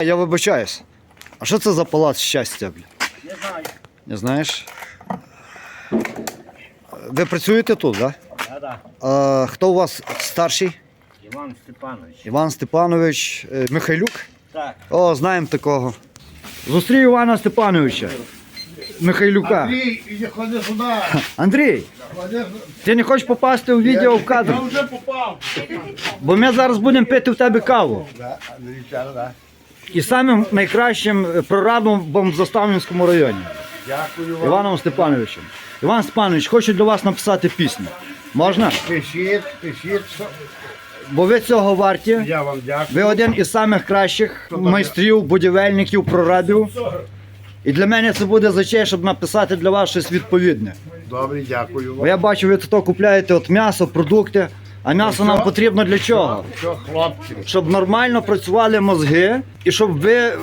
Я вибачаюсь. А що це за палац щастя, бля? Не знаю. Не знаєш? Ви працюєте тут, так? Да, да. Да? А, хто у вас старший? Іван Степанович. Іван Степанович е, Михайлюк? Так. О, знаємо такого. Зустрів Івана Степановича. Михайлюка. Андрій, іди ходи сюди. Андрій, Ходи. ти не хочеш попасти у відео в кадр? Я вже попав. Бо ми зараз будемо пити в тебе каву. Да, Андрій, да. І самим найкращим е, прорабом в Заставнівському районі. Дякую вам. Іваном Степановичем. Іван Степанович, хочу для вас написати пісню. Можна? Пишіть, пишіть. Бо ви цього варті. Я вам дякую. Ви один із самих кращих майстрів, будівельників, прорабів. І для мене це буде за честь, щоб написати для вас щось відповідне. Добре, дякую Бо я бачу, ви тут купляєте от м'ясо, продукти. А м'ясо нам потрібно для чого? Що, хлопці? Щоб нормально працювали мозги і щоб ви е,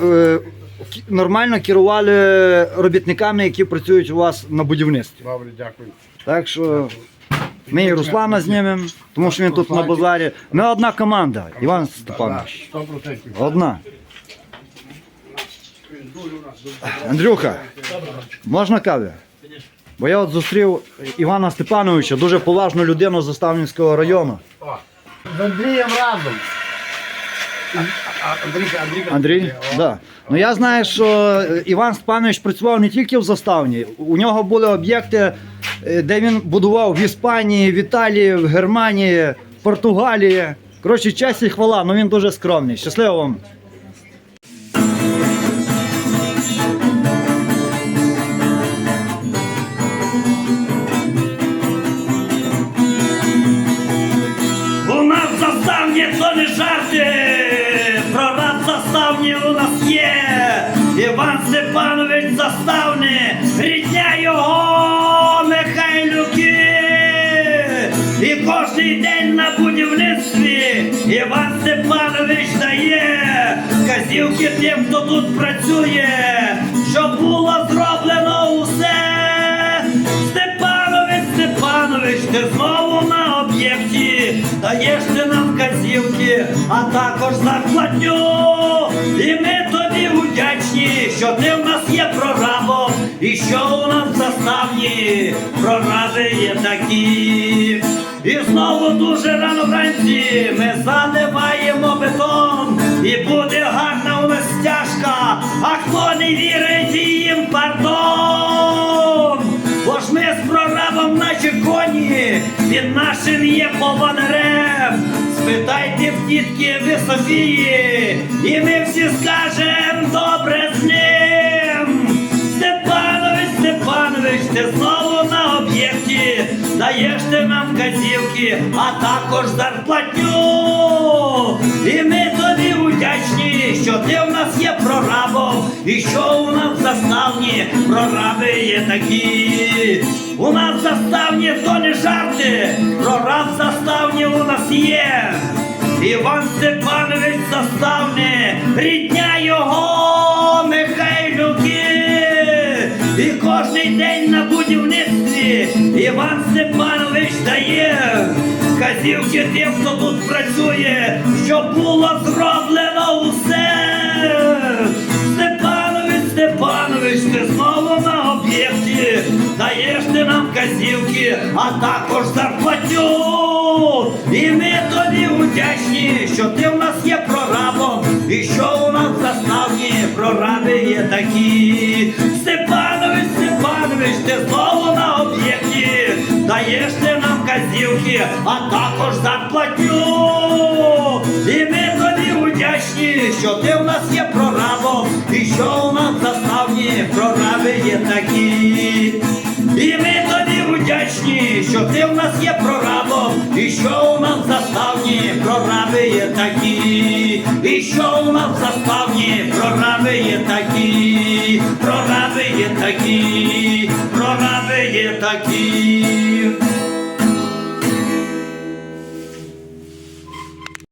кі- нормально керували робітниками, які працюють у вас на будівництві. Добре, дякую. Так що ми і Руслана знімемо, тому що він тут на базарі. Ми одна команда, Іван Степанович. Сто процентів. Одна. Андрюха, можна кави? Бо я от зустрів Івана Степановича, дуже поважну людину з Заставнівського району. О, З Андрієм разом. А, а, Андрійка, Андрійка. Андрій? Да. Ну я знаю, що Іван Степанович працював не тільки в Заставні. У нього були об'єкти, е, де він будував в Іспанії, в Італії, в Германії, в Португалії. Коротше, честь і хвала, ну він дуже скромний. Щасливо вам. Заставні то не жарти. Прораб заставні у нас є. Іван Степанович заставний. Рідня його Михайлюки. І кожний день на будівництві Іван Степанович дає казівки тим, хто тут працює, щоб було зроблено усе. Степанович, Степанович, ти знову на об'єкті, даєш ти нам вказівки, а також зарплатню. І ми тобі вдячні, що ти в нас є прорабом, і що у нас заставні прораби є такі. І знову дуже рано вранці ми заливаємо бетон, і буде гарна у нас стяжка, а хто не вірить їм пардон. Бо ж ми з прорабом наші коні, під нашим є поводирем. Спитайте в тітки ви Софії, і ми всі скажем добре з ним. Степанович, Степанович, ти знову на об'єкті, даєш ти нам казівки, а також зарплатню. І ми тобі вдячні, що ти в нас є прорабом, і що у нас прораби є такі. У нас заставні то не жарти, прораб заставні у нас є. Іван Степанович заставне, рідня його Михайлюки. І кожний день на будівництві Іван Степанович дає казівки тим, хто тут працює, щоб було зроблено усе. Ти а також зарплатню. І ми тобі вдячні, що ти в нас є прорабом, і що у нас заставні прораби є такі. Степанович, Степанович, ти знову на об'єкті, даєш ти нам казівки, а також зарплатню. І ми тобі вдячні, що ти в нас є прорабом, що ти в нас є прорабом, і що у нас в заставні прораби є такі, і що у нас в заставні прораби є такі, прораби є такі, прораби є такі.